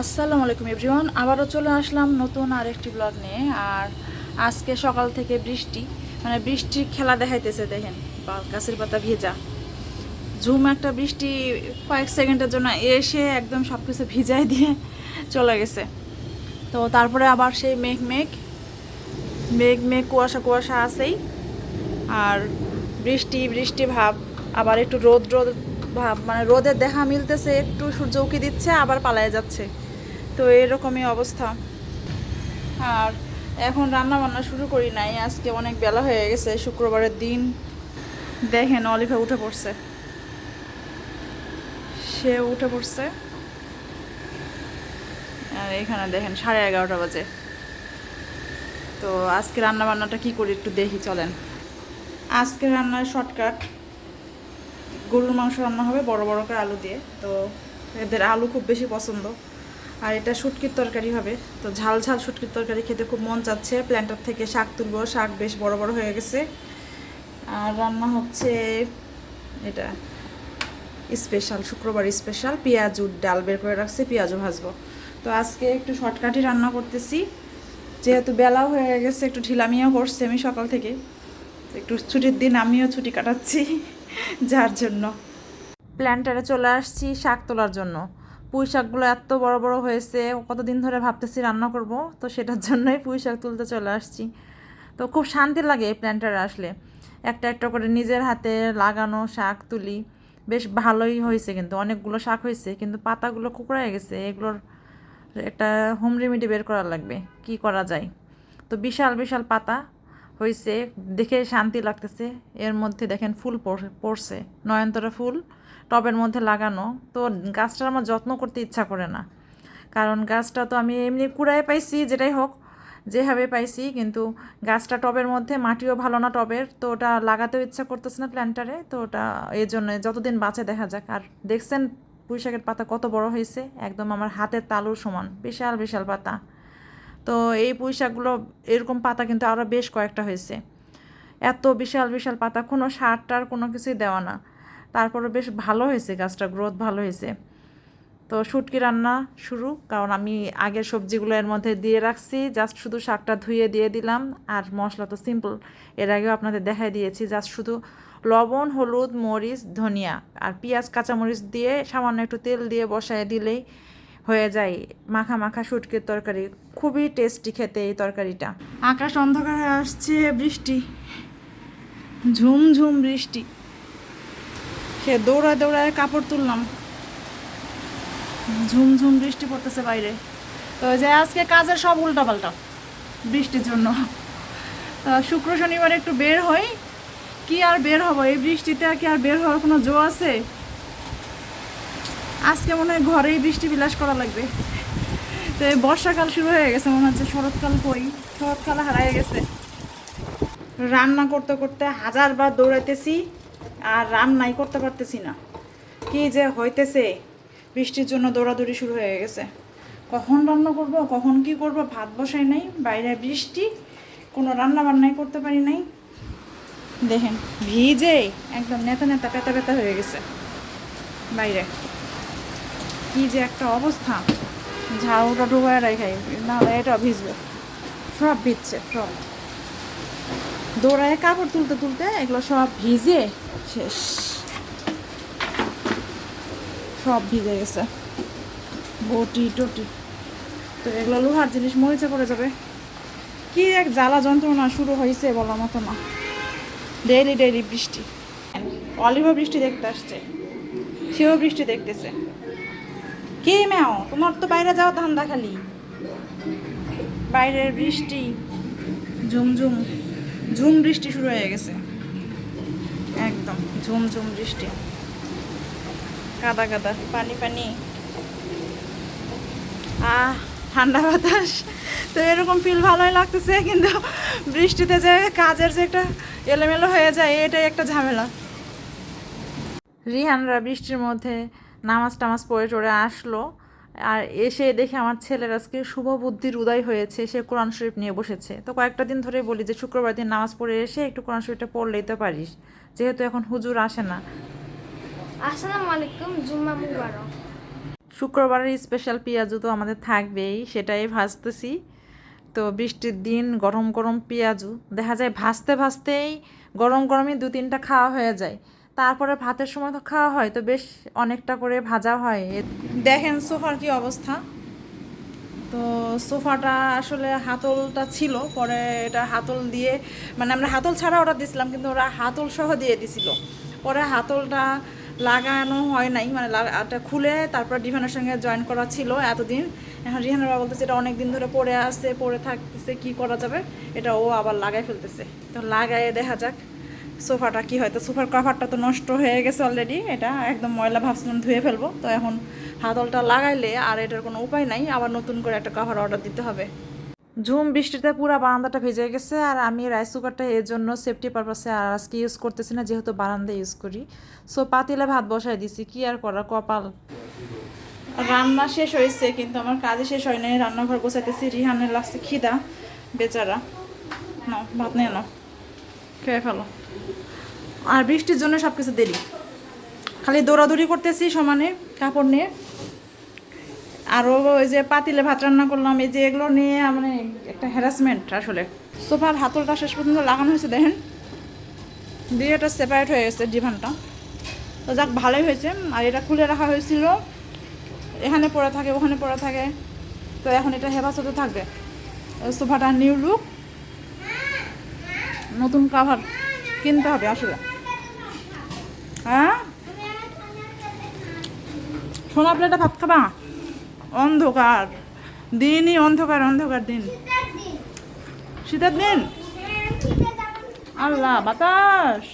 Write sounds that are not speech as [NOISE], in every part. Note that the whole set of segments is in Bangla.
আসসালামু আলাইকুম এভরিওয়ান। আবারও চলে আসলাম নতুন আর একটি ব্লগ নিয়ে। আর আজকে সকাল থেকে বৃষ্টি মানে বৃষ্টির খেলা দেখাইতেছে, দেখেন গাছের পাতা ভেজা। ঝুম একটা বৃষ্টি কয়েক সেকেন্ডের জন্য এসে একদম সব কিছু ভিজাই দিয়ে চলে গেছে। তো তারপরে আবার সেই মেঘ মেঘ মেঘ মেঘ, কুয়াশা কুয়াশা আছেই। আর বৃষ্টি বৃষ্টি ভাব, আবার একটু রোদ রোদ ভাব মানে রোদের দেখা মিলতেছে, একটু সূর্য উকি দিচ্ছে, আবার পালায় যাচ্ছে। তো এরকমই অবস্থা। আর এখন রান্না বান্না শুরু করি নাই, আজকে অনেক বেলা হয়ে গেছে, শুক্রবারের দিন। দেখেন অলিভা উঠে পড়ছে। সে উঠে পড়ছে। আর এখানে দেখেন সাড়ে এগারোটা বাজে। তো আজকে রান্না বান্নাটা কি করি একটু দেখি, চলেন। আজকে রান্নার শর্টকাট। গরুর মাংস রান্না হবে বড় বড় করে আলু দিয়ে। তো এদের আলু খুব বেশি পছন্দ। আর এটা শুটকির তরকারি হবে। তো ঝাল ঝাল শুটকির তরকারি খেতে খুব মন চাচ্ছে। প্ল্যান্টার থেকে শাক তুলবো। শাক বেশ বড় বড় হয়ে গেছে। আর রান্না হচ্ছে এটা স্পেশাল শুক্রবার স্পেশাল পেঁয়াজুর ডাল বের করে রাখছি, পেঁয়াজও ভাজবো। তো আজকে একটু শর্টকাটই রান্না করতেছি। যেহেতু বেলাও হয়ে গেছে, একটু ঢিলামিও করছে আমি সকাল থেকে। একটু ছুটির দিন আমিও ছুটি কাটাচ্ছি, যার জন্য। প্ল্যান্টারে চলে আসছি শাক তোলার জন্য। পুঁই শাকগুলো এত বড় বড় হয়েছে, কতদিন ধরে ভাবতেছি রান্না করব, তো সেটার জন্যই পুঁই শাক তুলতে চলে আসছি। তো খুব শান্তি লাগে এই প্ল্যান্টারে আসলে। একটা একটা করে নিজের হাতে লাগানো শাক তুলি, বেশ ভালোই হয়েছে কিন্তু, অনেকগুলো শাক হয়েছে, কিন্তু পাতাগুলো কুকড়ায় গেছে, এগুলোর একটা হোম রেমেডি বের করা লাগবে, কি করা যায়? তো বিশাল বিশাল পাতা হয়েছে দেখে শান্তি লাগতেছে। এর মধ্যে দেখেন ফুল পড়- পড়ছে, নয়নতরা ফুল, টবের মধ্যে লাগানো। তো গাছটার আমার যত্ন করতে ইচ্ছা করে না। কারণ গাছটা তো আমি এমনি কুড়ায় পাইছি, যেটাই হোক, যেভাবে পাইছি, কিন্তু গাছটা টবের মধ্যে, মাটিও ভালো না টবের, তো ওটা লাগাতেও ইচ্ছা করতেছে না প্ল্যান্টারে তো ওটা এই জন্য যতদিন বাঁচে দেখা যাক। আর দেখছেন পুঁই শাকের পাতা কত বড় হয়েছে একদম আমার হাতের তালুর সমান, বিশাল বিশাল পাতা। তো এই পুঁই শাকগুলো এরকম পাতা কিন্তু আরও বেশ কয়েকটা হয়েছে। এত বিশাল বিশাল পাতা, কোনো সার টার কোনো কিছুই দেওয়া না। তারপরে বেশ ভালো হয়েছে গাছটা, গ্রোথ ভালো হয়েছে। তো শুটকি রান্না শুরু, কারণ আমি আগের সবজিগুলো এর মধ্যে দিয়ে রাখছি জাস্ট শুধু শাকটা ধুয়ে দিয়ে দিলাম। আর মশলা তো সিম্পল এর আগেও আপনাদের দেখাই দিয়েছি জাস্ট শুধু লবণ, হলুদ, মরিচ, ধনিয়া। আর পেঁয়াজ, কাঁচামরিচ দিয়ে সামান্য একটু তেল দিয়ে বসায় দিলেই হয়ে যায় মাখা মাখা শুটকির তরকারি। খুবই টেস্টি খেতে এই তরকারিটা। আকাশ অন্ধকার আসছে, বৃষ্টি। ঝুম ঝুম বৃষ্টি। সে দৌড়ায় দৌড়ায় কাপড় তুললাম। ঝুম ঝুম বৃষ্টি পড়তেছে বাইরে। তো যে আজকে কাজের সব উল্টাপাল্টা বৃষ্টির জন্য। শুক্র শনিবার একটু বের হই। কি আর বের হব? এই বৃষ্টিতে কি আর বের হওয়ার কোনো জো আছে? আজকে মনে হয় ঘরেই বৃষ্টি বিলাস করা লাগবে। তো বর্ষাকাল শুরু হয়ে গেছে, মনে হচ্ছে শরৎকাল কই? শরৎকাল হারায় গেছে। রান্না করতে করতে হাজারবার দৌড়াইতেছি আর রান্নাই করতে পারতেছি না। কি যে হইতেছে, বৃষ্টির জন্য দৌড়াদৌড়ি শুরু হয়ে গেছে। কখন রান্না করব, কখন কি করব, ভাত বসাই নাই, বাইরে বৃষ্টি, কোনো রান্না বান্নাই করতে পারি নাই। দেখেন, ভিজে একদম নেতা নেতা পেতা পেতা হয়ে গেছে। বাইরে। কি যে একটা অবস্থা। ঝাড়ুটা ডুবায় রাখাই নাহলে এটা ভিজবে। সব ভিজছে, সব। দৌড়ায় কাপড় তুলতে তুলতে এগুলো সব ভিজে শেষ। সব ভিজে গেছে। বটি টটি। তো এগুলো লোহার জিনিস মরিচে পড়ে যাবে। কি এক জ্বালা যন্ত্রণা শুরু হয়েছে বলার মতো না। ডেইলি ডেইলি বৃষ্টি। অলিভও বৃষ্টি দেখতে আসছে। সেও বৃষ্টি দেখতেছে। কে ম্যাও? তোমার তো বাইরে যাও ধান্দা খালি। বাইরের বৃষ্টি, ঝুমঝুম, ঝুম বৃষ্টি শুরু হয়ে গেছে। একদম ঝুম ঝুম বৃষ্টি। কাদা কাদা, পানি পানি। আহ, ঠান্ডা বাতাস। তো এরকম ফিল ভালোই লাগতেছে, কিন্তু বৃষ্টিতে যে কাজের যে একটা এলোমেলো হয়ে যায়, এটাই একটা ঝামেলা। রিহানরা বৃষ্টির মধ্যে নামাজ টামাজ পড়ে টড়ে আসলো। আর এসে দেখে আমার ছেলের আজকে শুভ বুদ্ধির উদয় হয়েছে সে কোরআন শরীফ নিয়ে বসেছে। তো কয়েকটা দিন ধরে বলি যে শুক্রবার দিন নামাজ পড়ে এসে একটু কোরআন শরীফটা পড়লেই তো পারিস। যেহেতু এখন হুজুর আসে না। আসসালামু আলাইকুম জুম্মা মুবারক। শুক্রবারের স্পেশাল পেঁয়াজু তো আমাদের থাকবেই সেটাই ভাজতেছি। তো বৃষ্টির দিন গরম গরম পেঁয়াজু দেখা যায় ভাজতে ভাজতেই গরম গরমই দু তিনটা খাওয়া হয়ে যায়। তারপরে ভাতের সময় তো খাওয়া হয়, তো বেশ অনেকটা করে ভাজা হয়। দেখেন সোফার কি অবস্থা। তো সোফাটা আসলে হাতলটা ছিল, পরে এটা হাতল দিয়ে মানে আমরা হাতল ছাড়া অর্ডার দিছিলাম, কিন্তু ওরা হাতল সহ দিয়ে দিছিল। পরে হাতলটা লাগানো হয় নাই মানে এটা খুলে তারপর ডিভানের সঙ্গে জয়েন করা ছিল এতদিন। এখন রিহানের বাবা বলতেছে, এটা অনেক দিন ধরে পড়ে আছে, পড়ে থাকতেছে, কি করা যাবে? এটা ও আবার লাগাই ফেলতেছে। তো লাগায় দেখা যাক। সোফাটা কি হয়? তো সোফার কভারটা তো নষ্ট হয়ে গেছে অলরেডি এটা একদম ময়লা ভাবছিলাম ধুয়ে ফেলব। তো এখন হাতলটা লাগাইলে আর এটার কোনো উপায় নাই, আবার নতুন করে একটা কভার অর্ডার দিতে হবে। ঝুম বৃষ্টিতে পুরো বারান্দাটা ভিজে গেছে, আর আমি রাইস কুকারটা এর জন্য সেফটি পারপাসে আর আজকে ইউজ করতেছি না, যেহেতু বারান্দা ইউজ করি। সো পাতিলে ভাত বসাই দিছি, কি আর করার, কপাল। রান্না শেষ হয়েছে, কিন্তু আমার কাজে শেষ হয় নাই, রান্নাঘর গোছাইতেছি, রিহানের লাগছে খিদা, বেচারা। নাও, ভাত নিয়ে নাও, খেয়ে ফেলো। আর বৃষ্টির জন্য সব কিছু দেরি। খালি দৌড়াদৌড়ি করতেছি সমানে, কাপড় নিয়ে। আরও ওই যে পাতিলে ভাত রান্না করলাম, এই যে এগুলো নিয়ে মানে একটা হ্যারাসমেন্ট আসলে। সোফার হাতলটা শেষ পর্যন্ত লাগানো হয়েছে, দেখেন। দিয়ে এটা সেপারেট হয়ে গেছে ডিভানটা। তো যাক, ভালোই হয়েছে। আর এটা খুলে রাখা হয়েছিল। এখানে পড়ে থাকে, ওখানে পড়ে থাকে। তো এখন এটা হেফাজতে থাকবে। সোফাটা নিউ লুক নতুন কাভার কিনতে হবে আসলে। হ্যাঁ? সোনা প্লেটে ভাত খাবা? অন্ধকার। দিনই অন্ধকার অন্ধকার দিন। শীতের দিন? আল্লাহ, বাতাস।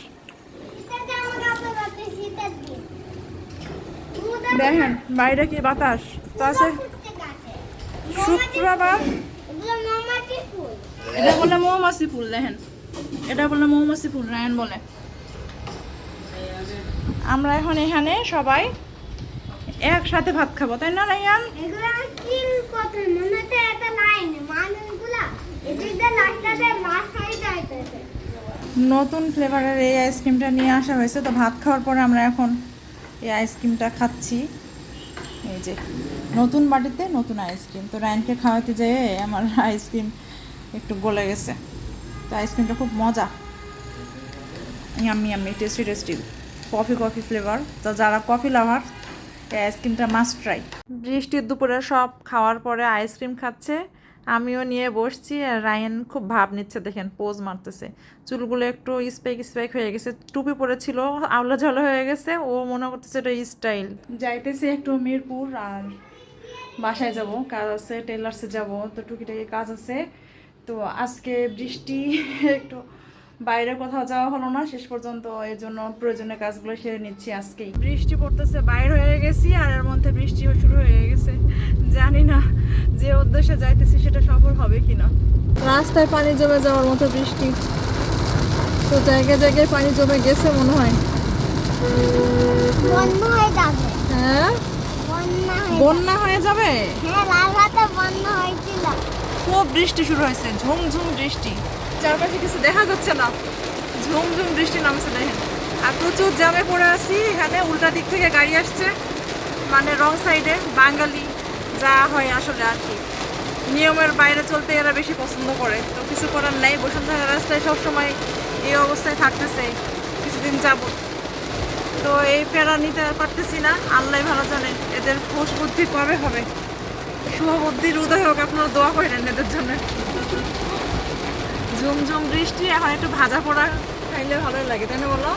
দেখেন, বাইরে কি বাতাস? তো আছে। শুক্রবার? এটা বলে মৌমাছি ফুল, দেখেন। এটা বলে মৌমাছি ফুল, রায়ন বলে। আমরা এখন এখানে সবাই একসাথে ভাত খাব তাই না রায়ান নতুন ফ্লেভারের এই আইসক্রিমটা নিয়ে আসা হয়েছে তো ভাত খাওয়ার পরে আমরা এখন এই আইসক্রিমটা খাচ্ছি। এই যে নতুন বাড়িতে নতুন আইসক্রিম। তো রায়নকে খাওয়াতে যেয়ে আমার আইসক্রিম একটু গলে গেছে। তো আইসক্রিমটা খুব মজা। Yummy yummy tasty tasty. Coffee coffee flavour তো যারা কফি লাভার এই আইসক্রিমটা মাস্ট ট্রাই বৃষ্টির দুপুরে সব খাওয়ার পরে আইসক্রিম খাচ্ছে। আমিও নিয়ে বসছি আর রায়ন খুব ভাব নিচ্ছে দেখেন পোজ মারতেছে। চুলগুলো একটু স্পেক স্পেক হয়ে গেছে টুপি পরেছিল আওলা ঝালো হয়ে গেছে ও মনে করতেছে এটা স্টাইল যাইতেছি একটু মিরপুর আর বাসায় যাব কাজ আছে টেলার্সে যাব তো টুকিটাকি কাজ আছে। তো আজকে বৃষ্টি [LAUGHS] একটু বাইরে কোথাও যাওয়া হলো না শেষ পর্যন্ত এই জন্য প্রয়োজনীয় কাজগুলো সেরে নিচ্ছি আজকেই। বৃষ্টি পড়তেছে বাইর হয়ে গেছি আর এর মধ্যে বৃষ্টিও শুরু হয়ে গেছে। জানি না যে উদ্দেশ্যে যাইতেছি সেটা সফল হবে কিনা। রাস্তায় পানি জমে যাওয়ার মতো বৃষ্টি। তো জায়গায় জায়গায় পানি জমে গেছে মনে হয়। হয়ে যাবে। বন্যা হয়ে বন্যা হয়ে যাবে? হ্যাঁ খুব বৃষ্টি শুরু হয়েছে ঝুমঝুম বৃষ্টি। চারপাশে কিছু দেখা যাচ্ছে না। ঝুমঝুম বৃষ্টি নামছে, দেখেন। আর প্রচুর জ্যামে পড়ে আছি এখানে, উল্টা দিক থেকে গাড়ি আসছে। মানে রং সাইডে, বাঙালি যা হয় আসলে আর কি। নিয়মের বাইরে চলতে এরা বেশি পছন্দ করে। তো কিছু করার নেই, বসুন্ধরা রাস্তায় সবসময় এই অবস্থায় থাকতেছে, কিছুদিন যাবত তো এই প্যারা নিতে পারতেছি না, আল্লাহ ভালো জানে, এদের হোশ বুদ্ধি কবে হবে? শুভবুদ্ধির উদয় হোক, আপনারা দোয়া করেন এদের জন্য। ঝুমঝুম বৃষ্টি এখন একটু ভাজা পোড়া খাইলে ভালোই লাগে তাই না বলো?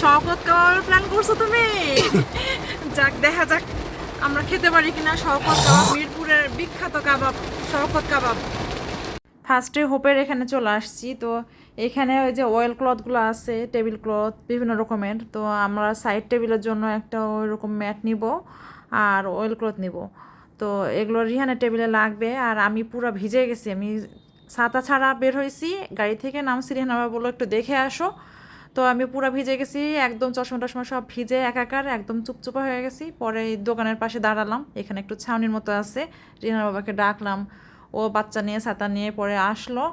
শওকত কাবাবের প্ল্যান করছ তুমি? যাক দেখা যাক আমরা খেতে পারি কিনা শওকত কাবাব মিরপুরের বিখ্যাত কাবাব শওকত কাবাব। ফার্স্টে হোপের এখানে চলে আসছি তো এখানে ওই যে অয়েল ক্লথগুলো আছে টেবিল ক্লথ বিভিন্ন রকমের তো আমরা সাইড টেবিলের জন্য একটা ওই রকম ম্যাট নিব আর অয়েল ক্লথ নিব। তো এগুলো রিহানের টেবিলে লাগবে আর আমি পুরো ভিজে গেছি আমি ছাতা ছাড়া বের হয়েছি। গাড়ি থেকে নামছি রিহান আবার বলল, একটু দেখে আসো। তো আমি পুরো ভিজে গেছি, একদম চশমা টশমা সব ভিজে একাকার, একদম চুপচুপা হয়ে গেছি। পরে দোকানের পাশে দাঁড়ালাম, এখানে একটু ছাউনির মতো আছে। রিহান বাবাকে ডাকলাম, ও বাচ্চা নিয়ে ছাতা নিয়ে পরে আসলো।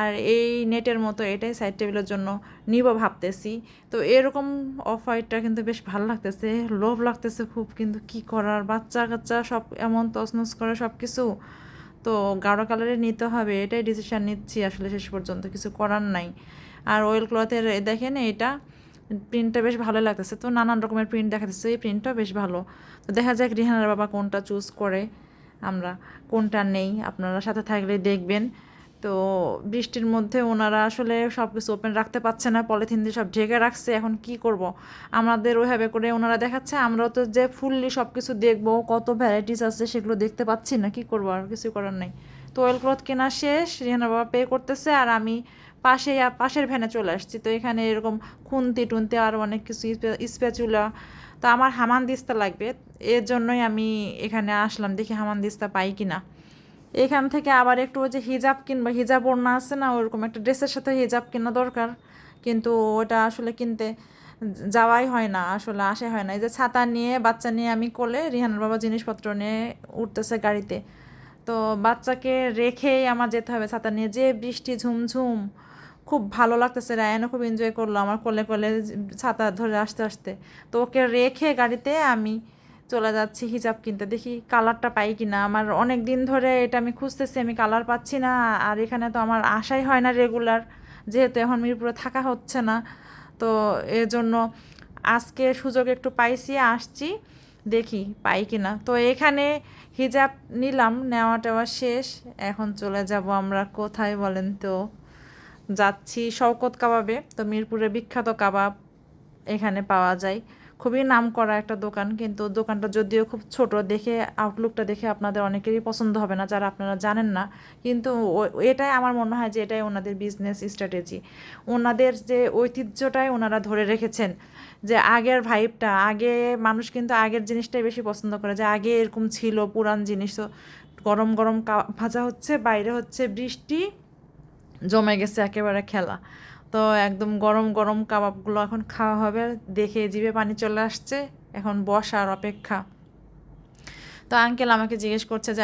আর এই নেটের মতো এটাই সাইড টেবিলের জন্য নিব ভাবতেছি। তো এরকম অফ হোয়াইটটা কিন্তু বেশ ভালো লাগতেছে, লোভ লাগতেছে খুব। কিন্তু কি করার? বাচ্চা কাচ্চা সব এমন তছনছ করে সব কিছু তো গাঢ় কালারে নিতে হবে, এটাই ডিসিশান নিচ্ছি আসলে শেষ পর্যন্ত, কিছু করার নাই। আর ওয়েল ক্লথের দেখেন এটা প্রিন্টটা বেশ ভালো লাগতেছে। তো নানান রকমের প্রিন্ট দেখাতেছে এই প্রিন্টটা বেশ ভালো। তো দেখা যাক রিহানার বাবা কোনটা চুজ করে, আমরা, কোনটা নেই, আপনারা সাথে থাকলে দেখবেন। তো বৃষ্টির মধ্যে ওনারা আসলে সব কিছু ওপেন রাখতে পারছে না, পলিথিন দিয়ে সব ঢেকে রাখছে, এখন কি করব? আমাদের ওইভাবে করে ওনারা দেখাচ্ছে, আমরাও তো যে ফুললি সব কিছু দেখব, কত ভ্যারাইটিস আছে সেগুলো দেখতে পাচ্ছি না, কি করব? আর কিছু করার নেই। তো অয়েল ক্লথ কেনা শেষ, রিহানা বাবা পে করতেছে, আর আমি পাশে পাশের ভ্যানে চলে আসছি। তো এখানে এরকম খুন্তি টুন্তি আর অনেক কিছু স্প্যাচুলা তো আমার হামান দিস্তা লাগবে, এর জন্যই আমি এখানে আসলাম, দেখি হামান দিস্তা পাই কিনা। এখান থেকে আবার একটু ওই যে হিজাব কিনবা, হিজাব ওড়না আছে না, ওরকম একটা ড্রেসের সাথে হিজাব কেনা দরকার। কিন্তু ওটা আসলে কিনতে যাওয়াই হয় না, আসলে আসে হয় না। এই যে ছাতা নিয়ে, বাচ্চা নিয়ে আমি কোলে রিহানের বাবা জিনিসপত্র নিয়ে উঠতেছে গাড়িতে। তো বাচ্চাকে রেখেই আমার যেতে হবে ছাতা নিয়ে। যে বৃষ্টি ঝুমঝুম, খুব ভালো লাগতেছে রায়ানও খুব এনজয় করল আমার কোলে কোলে ছাতা ধরে আসতে আসতে। তো ওকে রেখে গাড়িতে আমি চলে যাচ্ছি, হিজাব কিনতে। দেখি কালারটা পাই কি না আমার অনেক দিন ধরে এটা আমি খুঁজতেছি, আমি কালার পাচ্ছি না। আর এখানে তো আমার আশাই হয় না রেগুলার যেহেতু এখন মিরপুরে থাকা হচ্ছে না। তো এর জন্য আজকে সুযোগ একটু পাইছি, আসছি, দেখি পাই কি না তো এখানে হিজাব নিলাম, নেওয়া টেওয়া শেষ। এখন চলে যাব আমরা কোথায় বলেন তো? যাচ্ছি শওকত কাবাবে, তো মিরপুরে বিখ্যাত কাবাব এখানে পাওয়া যায়। খুবই নাম করা একটা দোকান, কিন্তু দোকানটা যদিও খুব ছোট, দেখে আউটলুকটা দেখে আপনাদের অনেকেরই পছন্দ হবে না, যারা আপনারা জানেন না। কিন্তু এটাই আমার মনে হয় যে এটাই ওনাদের বিজনেস স্ট্র্যাটেজি ওনাদের যে ঐতিহ্যটাই ওনারা ধরে রেখেছেন, যে আগের ভাইবটা আগে মানুষ কিন্তু আগের জিনিসটাই বেশি পছন্দ করে, যে আগে এরকম ছিল পুরান জিনিস, তো গরম গরম ভাজা হচ্ছে, বাইরে হচ্ছে বৃষ্টি, জমে গেছে একেবারে খেলা। তো একদম গরম গরম কাবাবগুলো এখন খাওয়া হবে। দেখে জিভে পানি চলে আসছে। এখন বসার অপেক্ষা। তো আঙ্কেল আমাকে জিজ্ঞেস করছে যে,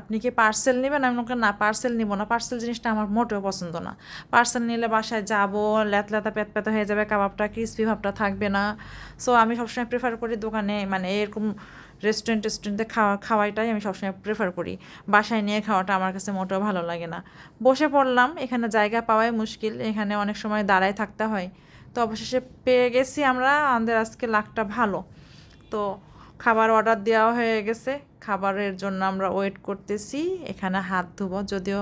আপনি কি পার্সেল নেবেন? আমি ওকে না পার্সেল নিব না। পার্সেল জিনিসটা আমার মোটেও পছন্দ না। পার্সেল নিলে বাসায় যাব ল্যাতলাতা প্যাত প্যাত হয়ে যাবে, কাবাবটা ক্রিসপি ভাবটা থাকবে না। সো আমি সবসময় প্রেফার করি দোকানে মানে এরকম রেস্টুরেন্ট টেস্টুরেন্টে খাওয়া, খাওয়াইটাই আমি সবসময় প্রেফার করি। বাসায় নিয়ে খাওয়াটা আমার কাছে মোটেও ভালো লাগে না। বসে পড়লাম, এখানে জায়গা পাওয়াই মুশকিল, এখানে অনেক সময় দাঁড়ায় থাকতে হয়। তো অবশেষে পেয়ে গেছি আমরা, আমাদের আজকে লাকটা ভালো। তো খাবার অর্ডার দেওয়া হয়ে গেছে, খাবারের জন্য আমরা ওয়েট করতেছি, এখানে হাত ধুবো। যদিও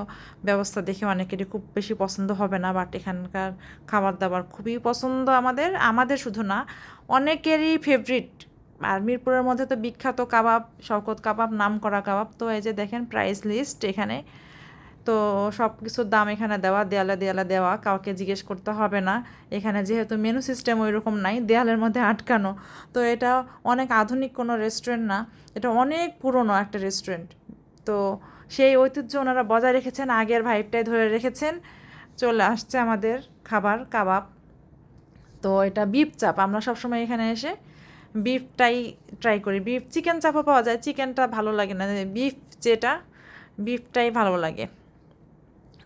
ব্যবস্থা দেখে অনেকেরই খুব বেশি পছন্দ হবে না বাট এখানকার খাবার দাবার খুবই পছন্দ আমাদের। আমাদের শুধু না, অনেকেরই ফেভারিট আর মিরপুরের মধ্যে তো বিখ্যাত কাবাব, শওকত কাবাব নাম করা কাবাব। তো এই যে দেখেন প্রাইস লিস্ট এখানে। তো সব কিছুর দাম এখানে দেওয়া, দেয়ালে দেয়ালে দেওয়া। কাউকে জিজ্ঞেস করতে হবে না। এখানে যেহেতু মেনু সিস্টেম ওই রকম নাই, দেয়ালের মধ্যে আটকানো। তো এটা অনেক আধুনিক কোনো রেস্টুরেন্ট না। এটা অনেক পুরনো একটা রেস্টুরেন্ট তো সেই ঐতিহ্য ওনারা বজায় রেখেছেন, আগের ভাইবটাই ধরে রেখেছেন। চলে আসছে আমাদের খাবার, কাবাব। তো এটা বিফ চাপ আমরা সবসময় এখানে এসে বিফটাই ট্রাই করি। বিফ চিকেন চাপও পাওয়া যায় চিকেনটা ভালো লাগে না। বিফ যেটা, বিফটাই ভালো লাগে।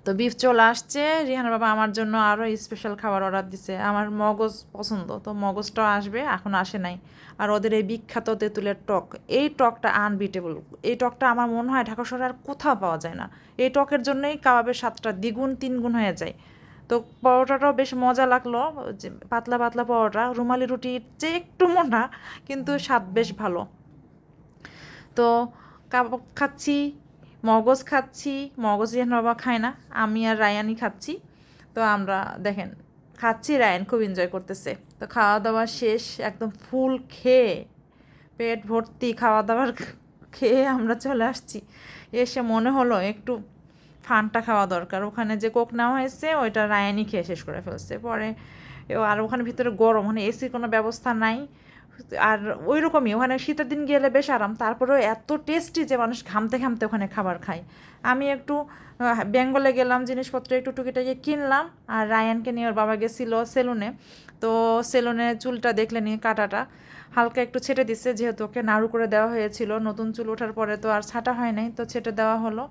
তো বিফ চলে আসছে। রিহান বাবা আমার জন্য আরও স্পেশাল খাবার অর্ডার দিছে। আমার মগজ পছন্দ, তো মগজটাও আসবে, এখন আসে নাই। আর ওদের এই বিখ্যাত তেঁতুলের টক, এই টকটা আনবিটেবল এই টকটা আমার মনে হয় ঢাকা শহরে আর কোথাও পাওয়া যায় না। এই টকের জন্যই কাবাবের স্বাদটা দ্বিগুণ, তিনগুণ হয়ে যায়। তো পরোটাটাও বেশ মজা লাগল, যে পাতলা পাতলা পরোটা, রুমালি রুটির চেয়ে একটু মোটা, কিন্তু স্বাদ বেশ ভালো। তো কাবাব খাচ্ছি, মগজ খাচ্ছি, মগজ রিহান বাবা খায় না, আমি আর রায়ানই খাচ্ছি। তো আমরা দেখেন, খাচ্ছি, রায়ান খুব এনজয় করতেছে। তো খাওয়া দাওয়া শেষ, একদম ফুল খেয়ে, পেট ভর্তি খাওয়া দাওয়ার খেয়ে আমরা চলে আসছি। এসে মনে হলো একটু ফানটা খাওয়া দরকার। ওখানে যে কোক নেওয়া হয়েছে, ওইটা রায়ানই খেয়ে শেষ করে ফেলছে। পরে আর ওখানে ভিতরে গরম মানে এসির কোনো ব্যবস্থা নাই। আর ওই রকমই ওখানে শীতের দিন গেলে বেশ আরাম। তারপরেও এত টেস্টি যে মানুষ ঘামতে ঘামতে ওখানে খাবার খায়। আমি একটু বেঙ্গলে গেলাম, জিনিসপত্র একটু টুকিটাকি কিনলাম আর রায়ানকে নিয়ে ওর বাবা গেছিল সেলুনে। তো সেলুনে চুলটা দেখলে নিয়ে কাটাটা। হালকা একটু ছেটে দিচ্ছে যেহেতু ওকে নাড়ু করে দেওয়া হয়েছিল। নতুন চুল ওঠার পরে তো আর ছাটা হয় নাই, তো ছেটে দেওয়া হলো।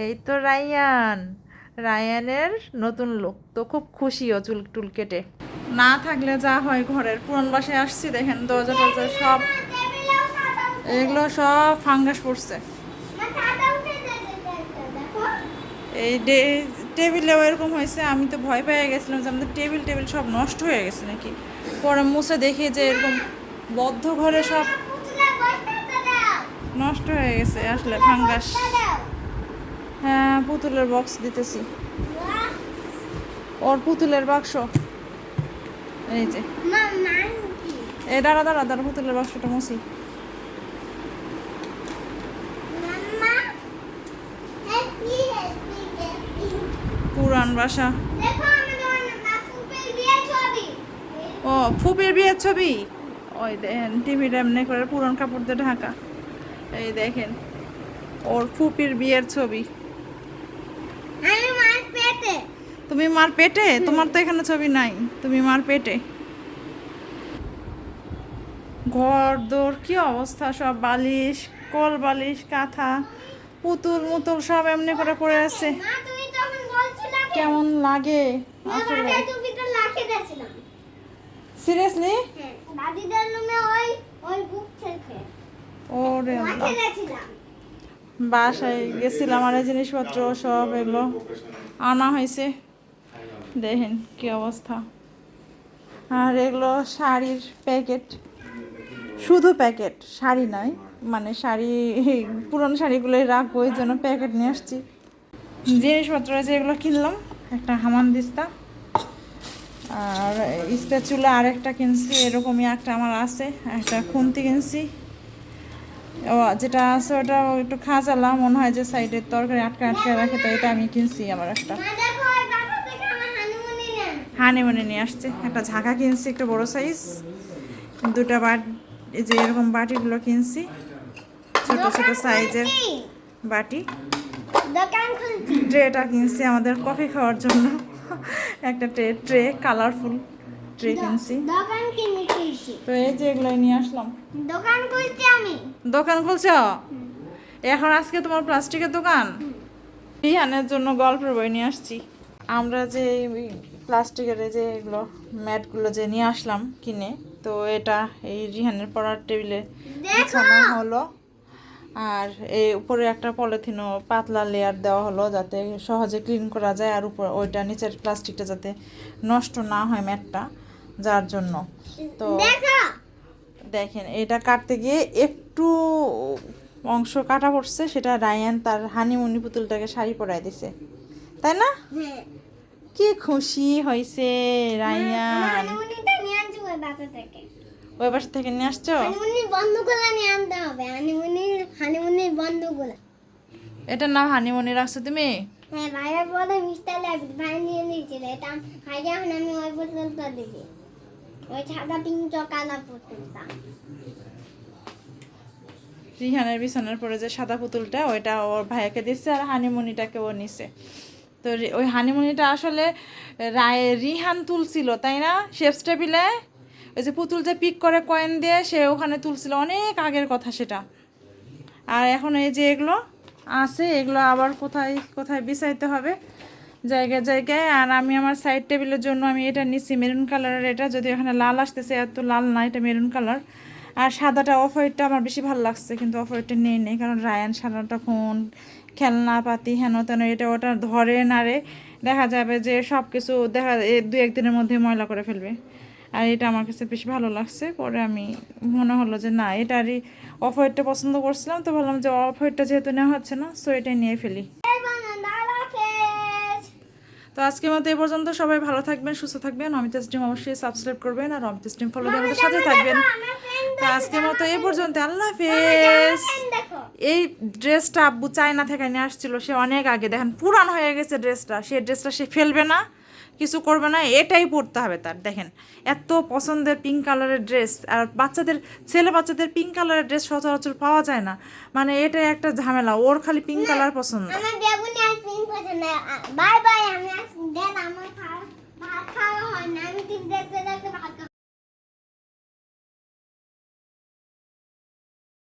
এই তো রায়ান। রায়ানের নতুন লোক তো খুব খুশিও চুল টুল কেটে। না থাকলে যা হয় ঘরের পুরন বাসায় আসছি দেখেন দরজা টরজা সব। এগুলো সব ফাঙ্গাস পড়ছে। এই টেবিলেও এরকম হয়েছে আমি তো ভয় পেয়ে গেছিলাম যে আমাদের টেবিল টেবিল সব নষ্ট হয়ে গেছে নাকি? পরে মুছে দেখি যে এরকম বদ্ধ ঘরে সব নষ্ট হয়ে গেছে আসলে ফাঙ্গাস হ্যাঁ পুতুলের বক্স দিতেছি। ওর পুতুলের বাক্স এই যে। এই দাঁড়া দাঁড়া দাঁড়া, পুতুলের বাক্সটা মুছি। পুরান বাসা। ও, ফুপির বিয়ের ছবি? ওই দেখেন টিভিটা এমনি করে পুরান কাপড় দিয়ে ঢাকা। এই দেখেন, ওর ফুপির বিয়ের ছবি আমি মার পেটে তুমি মার পেটে? তোমার তো এখানে ছবি নাই। তুমি মার পেটে। ঘর দোর কি অবস্থা সব? বালিশ কল বালিশ কাঁথা পুতুল মুতুল সব এমনি করে পড়ে আছে? কেমন লাগে? সিরিয়াসলি? হ্যাঁ ওরে বাসায় গেছিলাম আর জিনিসপত্র সব এগুলো আনা হয়েছে। দেখেন কি অবস্থা। আর এগুলো শাড়ির প্যাকেট। শুধু প্যাকেট, শাড়ি নয় মানে শাড়ি, পুরনো শাড়িগুলোই রাখব ওই জন্য প্যাকেট নিয়ে আসছি। জিনিসপত্র আছে যেগুলো কিনলাম। একটা হামান দিস্তা। আর স্প্যাচুলা আরেকটা কিনছি, এরকমই একটা আমার আছে, একটা খুন্তি কিনছি। ও, যেটা আছে ওটা একটু খাঁচালা, মনে হয় যে সাইডের তরকারি আটকে আটকে রাখে, তো এটা আমি কিনছি আমার একটা মা দেখো ওই বাসা থেকে আমার হানিমুনি নেন হানিমুনি নিয়ে আসছে। একটা ঝাঁকা কিনছি একটা বড় সাইজ দুটা বাট এই যে এরকম বাটিগুলো কিনছি ছোট ছোট সাইজের বাটি। ট্রেটা কিনছি আমাদের কফি খাওয়ার জন্য। একটা ট্রে ট্রে কালারফুল ট্রে কিনছি। তো এই যে এগুলো নিয়ে আসলাম। দোকান খুলছি আমি। দোকান খুলছ? এখন আজকে তোমার প্লাস্টিকের দোকান? রিহানের জন্য গল্পের বই নিয়ে আসছি। আমরা যে প্লাস্টিকের এই যে এগুলো ম্যাটগুলো যে নিয়ে আসলাম কিনে তো এটা এই রিহানের পড়ার টেবিলে বিছানো হলো। আর এই উপরে একটা পলিথিনও পাতলা লেয়ার দেওয়া হলো যাতে সহজে ক্লিন করা যায় আর উপর ওইটা নিচের প্লাস্টিকটা যাতে নষ্ট না হয় ম্যাটটা যার জন্য। তো দেখেন এটা কাটতে গিয়ে একটু অংশ কাটা পড়ছে সেটা রায়ান তার হানিমুনি পুতুলটাকে শাড়ি পরাই দিছে। তাই না? হ্যাঁ। কি খুশি হয়েছে রায়ান ওই বাসা থেকে। নিয়ে আসছো? হানিমুনির বন্ধুগুলো নিয়ে আনতে হবে হানিমুনির হানিমুনির বন্ধুগুলো। এটার নাম হানিমুনি রাখছো তুমি? হ্যাঁ ভাইয়ের বলে মিস্টার ল্যাবিড ভাই নিয়ে নিয়েছিল এটা ভাই এখন আমি ওই বোতলটা দিবি ওই সাদা পিঙ্ক কালা বোতলটা রিহানের বিছানার পরে যে সাদা পুতুলটা ওইটা ওর ভাইয়াকে দিচ্ছে আর হানিমুনিটাকে ও নিছে। তো ওই হানিমুনিটা আসলে রায় রিহান তুলছিল, তাই না? শেফস টেবিলে ওই যে পুতুল যে পিক করে কয়েন দিয়ে সে ওখানে তুলছিল, অনেক আগের কথা সেটা। আর এখন এই যে এগুলো আছে, এগুলো আবার কোথায় কোথায় বিছাইতে হবে? জায়গায় জায়গায়। আর আমি আমার সাইড টেবিলের জন্য আমি এটা নিচ্ছি মেরুন কালারের এটা। যদি ওখানে লাল আসতেছে, এত লাল না, এটা মেরুন কালার আর সাদাটা অফ হোয়াইটটা আমার বেশি ভালো লাগছে, কিন্তু অফ হোয়াইটটা নেই নেই। কারণ রায়ান সাদাটা কোন খেলনা পাতি হেন তেন, এটা ওটা ধরে নাড়ে দেখা যাবে যে সব কিছু দেখা দু একদিনের মধ্যে ময়লা করে ফেলবে। আর এটা আমার কাছে বেশ ভালো লাগছে। পরে আমি মনে হলো যে না এটারই অফ হোয়াইটটা পছন্দ করছিলাম, তো ভাবলাম যে অফ হোয়াইটটা যেহেতু নেওয়া হচ্ছে না সো এটাই নিয়ে ফেলি। তো আজকের মতো এ পর্যন্ত সবাই ভালো থাকবেন সুস্থ থাকবেন। অমিতা স্ট্রিম অবশ্যই সাবস্ক্রাইব করবেন আর অমিতা স্ট্রিম ফলো দিয়ে আমাদের সাথে থাকবেন। তো আজকের মতো এ পর্যন্ত আল্লাহ হাফেজ। এই ড্রেসটা আব্বু চায়না থেকে নিয়ে আসছিল সে অনেক আগে। দেখেন পুরান হয়ে গেছে ড্রেসটা সে ড্রেসটা সে ফেলবে না। কিছু করবে না এটাই পরতে হবে তার। দেখেন এত পছন্দের পিঙ্ক কালারের ড্রেস আর বাচ্চাদের ছেলে বাচ্চাদের পিঙ্ক কালারের ড্রেস সচরাচর পাওয়া যায় না। মানে এটাই একটা ঝামেলা ওর খালি পিঙ্ক কালার পছন্দ। আমার বেগুনি আর পিঙ্ক পছন্দ। বাই বাই আমি দেন আমার খাওয়া খাওয়া হয় না আমি দেখতে দেখতে ভাত